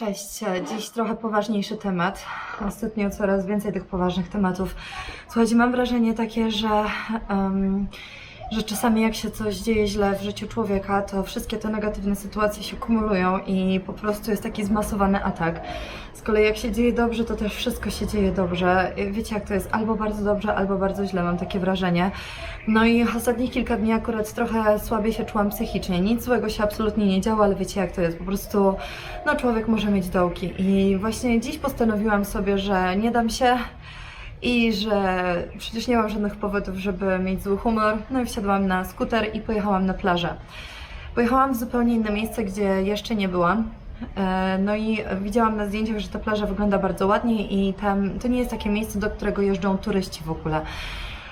Cześć, dziś trochę poważniejszy temat. Ostatnio coraz więcej tych poważnych tematów. Słuchajcie, mam wrażenie takie, że, em, że czasami jak się coś dzieje źle w życiu człowieka, to wszystkie te negatywne sytuacje się kumulują i po prostu jest taki zmasowany atak. Z kolei jak się dzieje dobrze, to też wszystko się dzieje dobrze. Wiecie jak to jest, albo bardzo dobrze, albo bardzo źle, mam takie wrażenie. No i ostatnich kilka dni akurat trochę słabiej się czułam psychicznie. Nic złego się absolutnie nie działo, ale wiecie jak to jest, po prostu no człowiek może mieć dołki. I właśnie dziś postanowiłam sobie, że nie dam się i że przecież nie mam żadnych powodów, żeby mieć zły humor. No i wsiadłam na skuter i pojechałam na plażę. Pojechałam w zupełnie inne miejsce, gdzie jeszcze nie byłam. E, No i widziałam na zdjęciach, że ta plaża wygląda bardzo ładnie i tam to nie jest takie miejsce, do którego jeżdżą turyści w ogóle.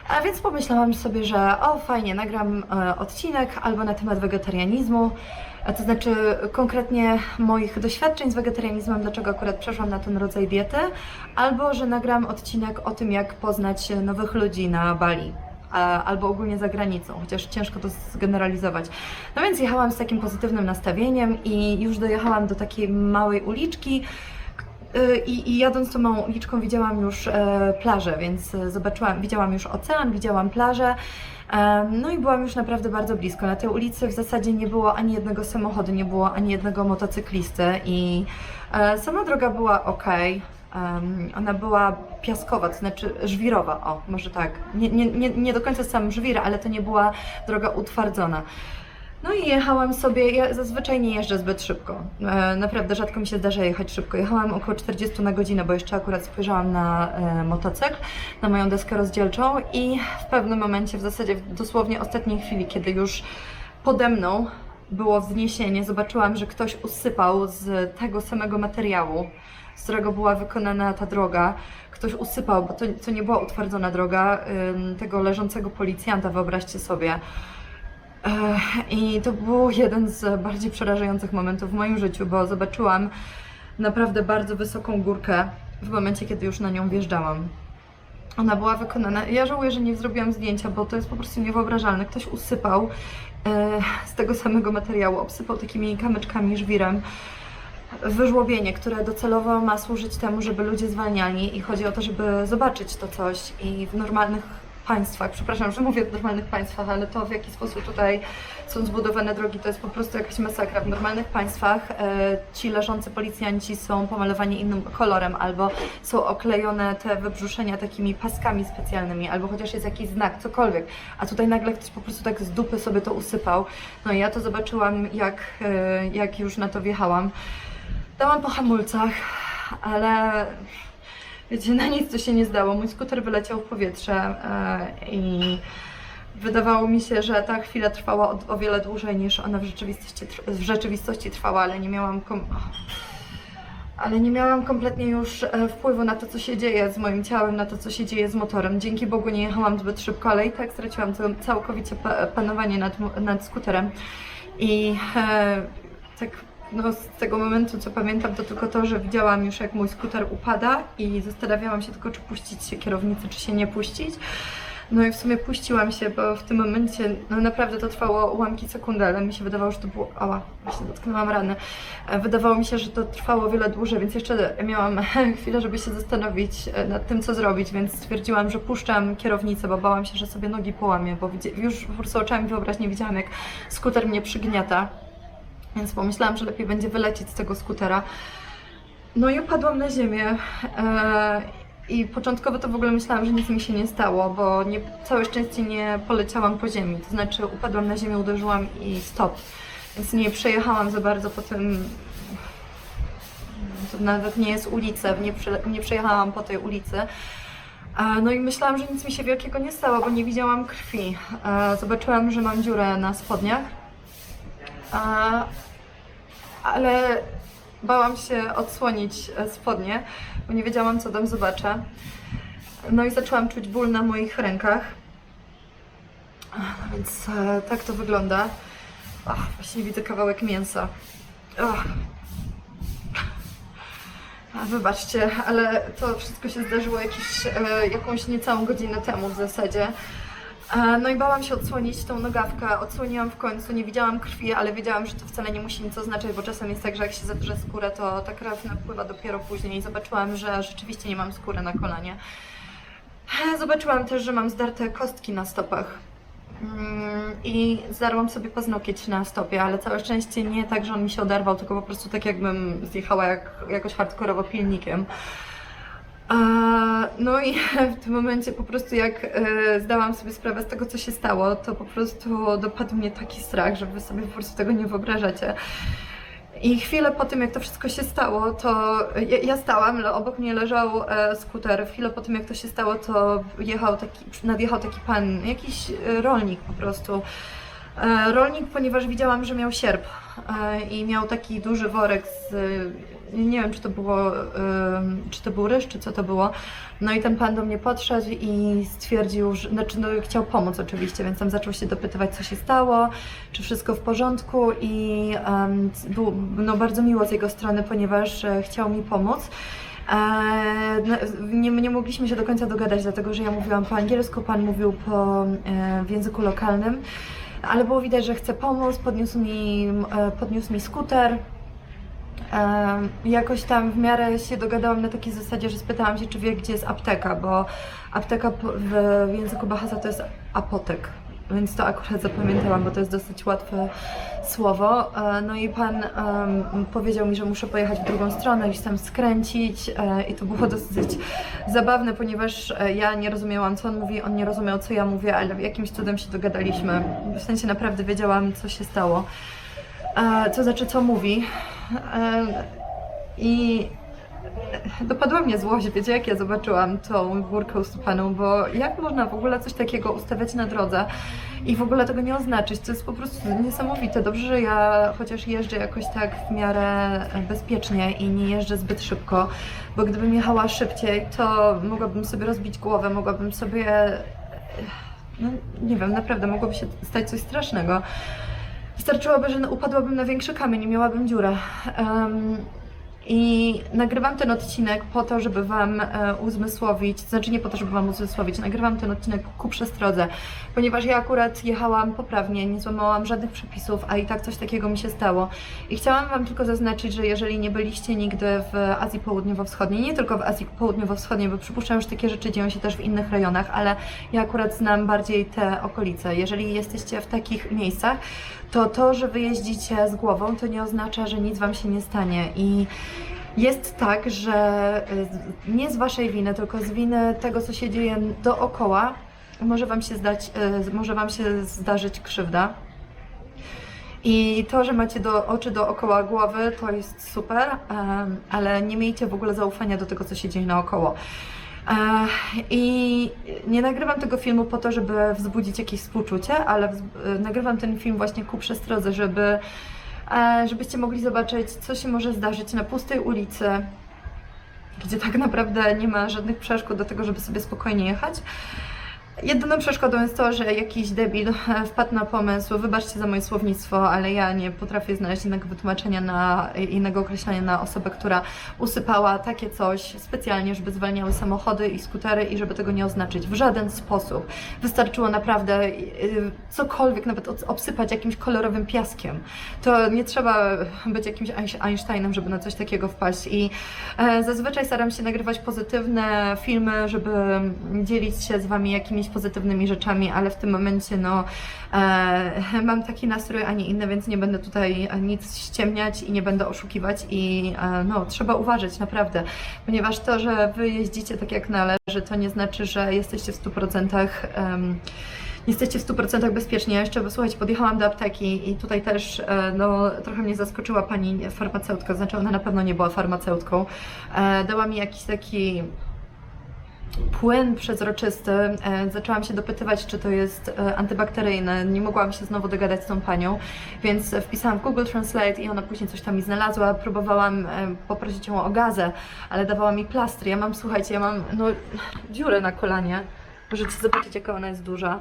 A więc pomyślałam sobie, że o fajnie, nagram e, odcinek albo na temat wegetarianizmu, a to znaczy konkretnie moich doświadczeń z wegetarianizmem, dlaczego akurat przeszłam na ten rodzaj diety, albo że nagram odcinek o tym, jak poznać nowych ludzi na Bali. Albo ogólnie za granicą, chociaż ciężko to zgeneralizować. No więc jechałam z takim pozytywnym nastawieniem i już dojechałam do takiej małej uliczki, I, I jadąc tą małą uliczką widziałam już e, plażę, więc e, zobaczyłam, widziałam już ocean, widziałam plażę. E, no i byłam już naprawdę bardzo blisko. Na tej ulicy w zasadzie nie było ani jednego samochodu, nie było ani jednego motocyklisty i e, sama droga była ok. ona była piaskowa, to znaczy żwirowa, o, może tak. Nie, nie, nie do końca sam żwir, ale to nie była droga utwardzona. No i jechałam sobie, ja zazwyczaj nie jeżdżę zbyt szybko. E, naprawdę rzadko mi się zdarza jechać szybko. Jechałam około 40 na godzinę, bo jeszcze akurat spojrzałam na e, motocykl, na moją deskę rozdzielczą i w pewnym momencie, w zasadzie w dosłownie ostatniej chwili, kiedy już pode mną było wzniesienie, zobaczyłam, że ktoś usypał z tego samego materiału, z którego była wykonana ta droga. Ktoś usypał, bo to, to nie była utwardzona droga, tego leżącego policjanta, wyobraźcie sobie. I to był jeden z bardziej przerażających momentów w moim życiu, bo zobaczyłam naprawdę bardzo wysoką górkę w momencie, kiedy już na nią wjeżdżałam. Ona była wykonana. Ja żałuję, że nie zrobiłam zdjęcia, bo to jest po prostu niewyobrażalne. Ktoś usypał z tego samego materiału, obsypał takimi kamyczkami, żwirem wyżłobienie, które docelowo ma służyć temu, żeby ludzie zwalniali i chodzi o to, żeby zobaczyć to coś i w normalnych państwach, przepraszam, że mówię w normalnych państwach, ale to w jaki sposób tutaj są zbudowane drogi, to jest po prostu jakaś masakra. W normalnych państwach e, ci leżący policjanci są pomalowani innym kolorem albo są oklejone te wybrzuszenia takimi paskami specjalnymi, albo chociaż jest jakiś znak, cokolwiek. A tutaj nagle ktoś po prostu tak z dupy sobie to usypał. No i ja to zobaczyłam, jak, e, jak już na to wjechałam. Dałam po hamulcach, ale wiecie, na nic to się nie zdało. Mój skuter wyleciał w powietrze e, i wydawało mi się, że ta chwila trwała o, wiele dłużej niż ona w rzeczywistości, w rzeczywistości trwała, ale nie miałam kom- ale nie miałam kompletnie już e, wpływu na to, co się dzieje z moim ciałem, na to, co się dzieje z motorem. Dzięki Bogu nie jechałam zbyt szybko, ale i tak straciłam cał- całkowicie pa- panowanie nad, nad skuterem. I e, tak no, z tego momentu, co pamiętam, to tylko to, że widziałam już, jak mój skuter upada i zastanawiałam się tylko, czy puścić się kierownicy, czy się nie puścić. No i w sumie puściłam się, bo w tym momencie, no naprawdę to trwało ułamki sekundy, ale mi się wydawało, że to było, ała, właśnie dotknęłam rany. E, Wydawało mi się, że to trwało wiele dłużej, więc jeszcze miałam chwilę, żeby się zastanowić e, nad tym, co zrobić, więc stwierdziłam, że puszczam kierownicę, bo bałam się, że sobie nogi połamię, bo już po prostu oczami wyobraźni widziałam, jak skuter mnie przygniata. Więc pomyślałam, że lepiej będzie wylecieć z tego skutera. No i upadłam na ziemię. e, I początkowo to w ogóle myślałam, że nic mi się nie stało, bo nie, całe szczęście nie poleciałam po ziemi. To znaczy upadłam na ziemię, uderzyłam i stop. Więc nie przejechałam za bardzo po tym. To nawet nie jest ulica, nie, prze, nie przejechałam po tej ulicy. E, No i myślałam, że nic mi się wielkiego nie stało, bo nie widziałam krwi. E, Zobaczyłam, że mam dziurę na spodniach. Ale bałam się odsłonić e, spodnie, bo nie wiedziałam, co tam zobaczę. No i zaczęłam czuć ból na moich rękach. No więc e, tak to wygląda. Ach, właśnie widzę kawałek mięsa. Ach. Wybaczcie, ale to wszystko się zdarzyło jakiś, e, jakąś niecałą godzinę temu w zasadzie. E, No i bałam się odsłonić tą nogawkę, odsłoniłam w końcu, nie widziałam krwi, ale wiedziałam, że to wcale nie musi nic oznaczać, bo czasem jest tak, że jak się zadrze skórę, to ta krew napływa dopiero później zobaczyłam, że rzeczywiście nie mam skóry na kolanie. E, Zobaczyłam też, że mam zdarte kostki na stopach. Mm, I zdarłam sobie paznokieć na stopie, ale całe szczęście nie tak, że on mi się oderwał, tylko po prostu tak jakbym zjechała jak, jakoś hardkorowo pilnikiem. A, No i w tym momencie po prostu jak e, zdałam sobie sprawę z tego, co się stało, to po prostu dopadł mnie taki strach, że wy sobie po prostu tego nie wyobrażacie. I chwilę po tym, jak to wszystko się stało, to ja, ja stałam, obok mnie leżał e, skuter. Chwilę po tym, jak to się stało, to jechał taki, nadjechał taki pan, jakiś e, rolnik po prostu. E, rolnik, ponieważ widziałam, że miał sierp e, i miał taki duży worek z, e, nie wiem, czy to było, czy to był ryż, czy co to było. No i ten pan do mnie podszedł i stwierdził, że, znaczy no, chciał pomóc oczywiście, więc tam zaczął się dopytywać, co się stało, czy wszystko w porządku i em, było no, bardzo miło z jego strony, ponieważ chciał mi pomóc. No, nie, nie mogliśmy się do końca dogadać, dlatego że ja mówiłam po angielsku, pan mówił po, w języku lokalnym, ale było widać, że chce pomóc, podniósł mi, e, podniósł mi skuter. Em, Jakoś tam w miarę się dogadałam na takiej zasadzie, że spytałam się, czy wie, gdzie jest apteka, bo apteka w języku Bahasa to jest apotek, więc to akurat zapamiętałam, bo to jest dosyć łatwe słowo. E, No i pan em, powiedział mi, że muszę pojechać w drugą stronę, gdzieś tam skręcić e, i to było dosyć zabawne, ponieważ e, ja nie rozumiałam, co on mówi, on nie rozumiał, co ja mówię, ale jakimś cudem się dogadaliśmy. W sensie naprawdę wiedziałam, co się stało. Co znaczy, co mówi. I dopadła mnie złość, wiecie, jak ja zobaczyłam tą górkę usypaną, bo jak można w ogóle coś takiego ustawiać na drodze i w ogóle tego nie oznaczyć, to jest po prostu niesamowite. Dobrze, że ja chociaż jeżdżę jakoś tak w miarę bezpiecznie i nie jeżdżę zbyt szybko, bo gdybym jechała szybciej, to mogłabym sobie rozbić głowę, mogłabym sobie, no nie wiem, naprawdę mogłoby się stać coś strasznego. Wystarczyłoby, że upadłabym na większy kamień i miałabym dziurę. Em, I nagrywam ten odcinek po to, żeby Wam e, uzmysłowić, znaczy nie po to, żeby Wam uzmysłowić, nagrywam ten odcinek ku przestrodze, ponieważ ja akurat jechałam poprawnie, nie złamałam żadnych przepisów, a i tak coś takiego mi się stało. I chciałam Wam tylko zaznaczyć, że jeżeli nie byliście nigdy w Azji Południowo-Wschodniej, nie tylko w Azji Południowo-Wschodniej, bo przypuszczam, że takie rzeczy dzieją się też w innych rejonach, ale ja akurat znam bardziej te okolice. Jeżeli jesteście w takich miejscach, to to, że wy jeździcie z głową, to nie oznacza, że nic wam się nie stanie. I jest tak, że y, nie z waszej winy, tylko z winy tego, co się dzieje dookoła, może wam się, zdać, y, może wam się zdarzyć krzywda. I to, że macie do, oczy dookoła głowy, to jest super, ale nie miejcie w ogóle zaufania do tego, co się dzieje naokoło. I nie nagrywam tego filmu po to, żeby wzbudzić jakieś współczucie, ale e, nagrywam ten film właśnie ku przestrodze, żeby, żebyście mogli zobaczyć, co się może zdarzyć na pustej ulicy, gdzie tak naprawdę nie ma żadnych przeszkód do tego, żeby sobie spokojnie jechać. Jedyną przeszkodą jest to, że jakiś debil e, wpadł na pomysł, wybaczcie za moje słownictwo, ale ja nie potrafię znaleźć innego wytłumaczenia na, innego określenia na osobę, która usypała takie coś specjalnie, żeby zwalniały samochody i skutery i żeby tego nie oznaczyć w żaden sposób. Wystarczyło naprawdę y, cokolwiek, nawet obsypać jakimś kolorowym piaskiem. To nie trzeba być jakimś Einsteinem, żeby na coś takiego wpaść i e, zazwyczaj staram się nagrywać pozytywne filmy, żeby dzielić się z Wami jakimiś pozytywnymi rzeczami, ale w tym momencie no e, mam taki nastrój, a nie inny, więc nie będę tutaj nic ściemniać i nie będę oszukiwać i e, no trzeba uważać naprawdę, ponieważ to, że Wy jeździcie tak jak należy, to nie znaczy, że jesteście w 100% em, jesteście w 100% bezpieczni. Ja jeszcze, słuchajcie, podjechałam do apteki i tutaj też, e, no, trochę mnie zaskoczyła pani farmaceutka, znaczy ona na pewno nie była farmaceutką. E, Dała mi jakiś taki płyn przezroczysty. E, Zaczęłam się dopytywać, czy to jest e, antybakteryjne. Nie mogłam się znowu dogadać z tą panią, więc wpisałam w Google Translate i ona później coś tam mi znalazła. Próbowałam e, poprosić ją o gazę, ale dawała mi plastry. Ja mam, słuchajcie, ja mam no, dziurę na kolanie. Możecie zobaczyć, jaka ona jest duża.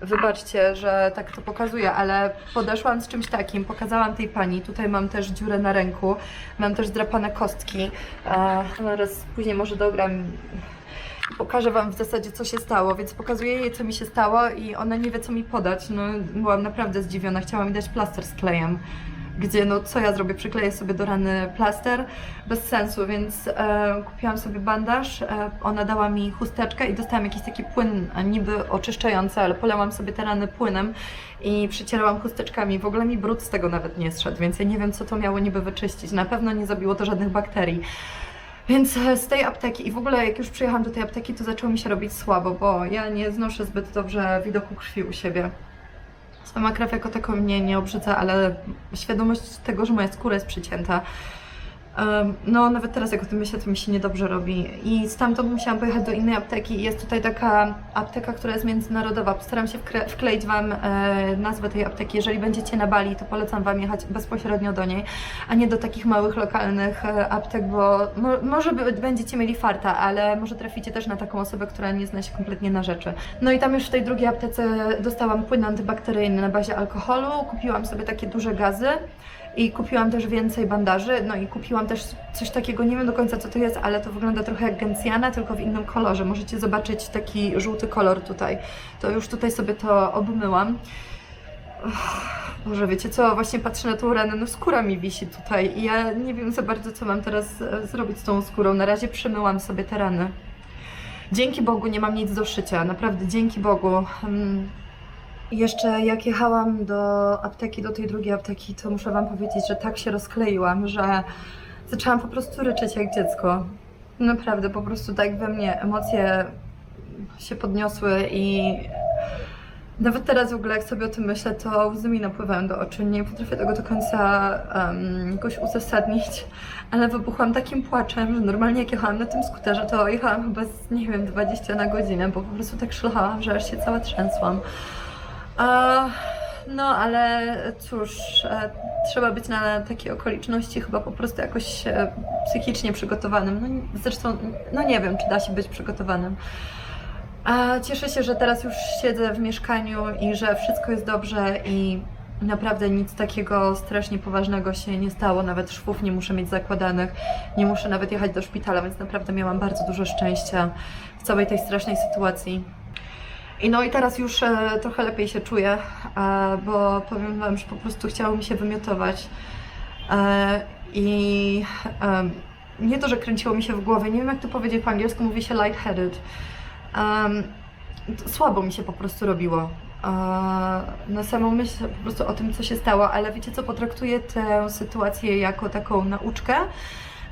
Wybaczcie, że tak to pokazuję, ale podeszłam z czymś takim, pokazałam tej pani. Tutaj mam też dziurę na ręku, mam też zdrapane kostki. E, zaraz później może dogram. Pokażę Wam w zasadzie, co się stało, więc pokazuję jej, co mi się stało i ona nie wie, co mi podać. No, byłam naprawdę zdziwiona. Chciała mi dać plaster z klejem, gdzie, no, co ja zrobię? Przykleję sobie do rany plaster? Bez sensu, więc e, kupiłam sobie bandaż. E, ona dała mi chusteczkę i dostałam jakiś taki płyn niby oczyszczający, ale polałam sobie te rany płynem i przycierałam chusteczkami. W ogóle mi brud z tego nawet nie zszedł, więc ja nie wiem, co to miało niby wyczyścić. Na pewno nie zabiło to żadnych bakterii. Więc e, z tej apteki i w ogóle jak już przyjechałam do tej apteki, to zaczęło mi się robić słabo, bo ja nie znoszę zbyt dobrze widoku krwi u siebie. Sama krew jako taką mnie nie obrzydza, ale świadomość tego, że moja skóra jest przycięta, no nawet teraz jak o tym myślę, to mi się niedobrze robi. I stamtąd musiałam pojechać do innej apteki. Jest tutaj taka apteka, która jest międzynarodowa. Postaram się wkleić Wam e, nazwę tej apteki. Jeżeli będziecie na Bali, to polecam Wam jechać bezpośrednio do niej, a nie do takich małych, lokalnych e, aptek, bo mo- może będziecie mieli farta, ale może traficie też na taką osobę, która nie zna się kompletnie na rzeczy. No i tam już w tej drugiej aptece dostałam płyn antybakteryjny na bazie alkoholu, kupiłam sobie takie duże gazy i kupiłam też więcej bandaży, no i kupiłam też coś takiego, nie wiem do końca co to jest, ale to wygląda trochę jak gencjana, tylko w innym kolorze. Możecie zobaczyć taki żółty kolor tutaj. To już tutaj sobie to obmyłam. Boże, wiecie co, właśnie patrzę na tą ranę, no skóra mi wisi tutaj i ja nie wiem za bardzo, co mam teraz e, zrobić z tą skórą. Na razie przemyłam sobie te rany. Dzięki Bogu nie mam nic do szycia, naprawdę dzięki Bogu. Jeszcze jak jechałam do apteki, do tej drugiej apteki, to muszę Wam powiedzieć, że tak się rozkleiłam, że zaczęłam po prostu ryczeć jak dziecko. Naprawdę, po prostu tak we mnie emocje się podniosły i nawet teraz w ogóle jak sobie o tym myślę, to łzy mi napływają do oczu. Nie potrafię tego do końca um, jakoś uzasadnić, ale wybuchłam takim płaczem, że normalnie jak jechałam na tym skuterze, to jechałam chyba z, nie wiem, 20 na godzinę, bo po prostu tak szlochałam, że aż się cała trzęsłam. No, ale cóż, e, trzeba być na takie okoliczności chyba po prostu jakoś e, psychicznie przygotowanym. No, zresztą, no nie wiem, czy da się być przygotowanym. A cieszę się, że teraz już siedzę w mieszkaniu i że wszystko jest dobrze i naprawdę nic takiego strasznie poważnego się nie stało. Nawet szwów nie muszę mieć zakładanych, nie muszę nawet jechać do szpitala, więc naprawdę miałam bardzo dużo szczęścia w całej tej strasznej sytuacji. I no i teraz już e, trochę lepiej się czuję, e, bo powiem Wam, że po prostu chciało mi się wymiotować. E, I e, nie to, że kręciło mi się w głowie, nie wiem jak to powiedzieć po angielsku, mówi się lightheaded. Um, słabo mi się po prostu robiło. E, na samą myśl po prostu o tym, co się stało, ale wiecie co, potraktuję tę sytuację jako taką nauczkę.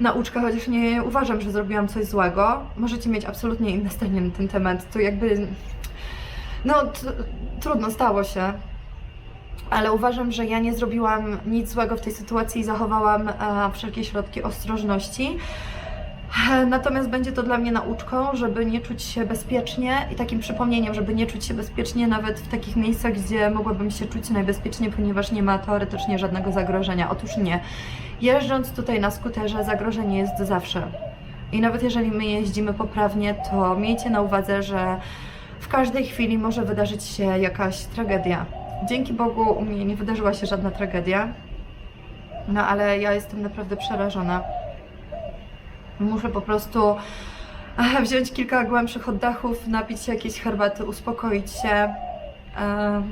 Nauczkę, chociaż nie uważam, że zrobiłam coś złego. Możecie mieć absolutnie inne zdanie na ten temat. To jakby. No, trudno, stało się. Ale uważam, że ja nie zrobiłam nic złego w tej sytuacji i zachowałam e, wszelkie środki ostrożności. Natomiast będzie to dla mnie nauczką, żeby nie czuć się bezpiecznie i takim przypomnieniem, żeby nie czuć się bezpiecznie nawet w takich miejscach, gdzie mogłabym się czuć najbezpieczniej, ponieważ nie ma teoretycznie żadnego zagrożenia. Otóż nie. Jeżdżąc tutaj na skuterze, zagrożenie jest zawsze. I nawet jeżeli my jeździmy poprawnie, to miejcie na uwadze, że w każdej chwili może wydarzyć się jakaś tragedia. Dzięki Bogu u mnie nie wydarzyła się żadna tragedia, no ale ja jestem naprawdę przerażona. Muszę po prostu e, wziąć kilka głębszych oddechów, napić się jakiejś herbaty, uspokoić się. E,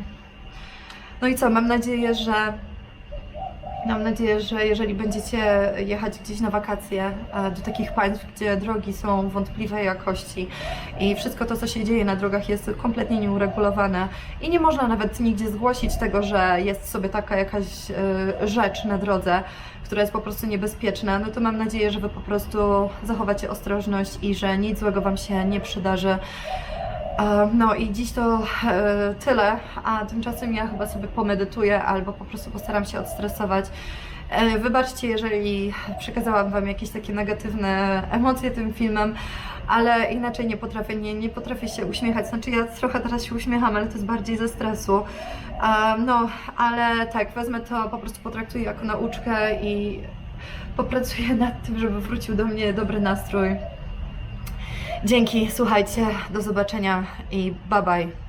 No i co, mam nadzieję, że mam nadzieję, że jeżeli będziecie jechać gdzieś na wakacje e, do takich państw, gdzie drogi są wątpliwej jakości i wszystko to, co się dzieje na drogach jest kompletnie nieuregulowane i nie można nawet nigdzie zgłosić tego, że jest sobie taka jakaś e, rzecz na drodze, która jest po prostu niebezpieczna, no to mam nadzieję, że Wy po prostu zachowacie ostrożność i że nic złego Wam się nie przydarzy. E, No i dziś to e, tyle, a tymczasem ja chyba sobie pomedytuję albo po prostu postaram się odstresować. E, Wybaczcie, jeżeli przekazałam Wam jakieś takie negatywne emocje tym filmem, ale inaczej nie potrafię, nie, nie potrafię się uśmiechać. Znaczy ja trochę teraz się uśmiecham, ale to jest bardziej ze stresu. No, ale tak, wezmę to, po prostu potraktuję jako nauczkę i popracuję nad tym, żeby wrócił do mnie dobry nastrój. Dzięki, słuchajcie, do zobaczenia i bye bye.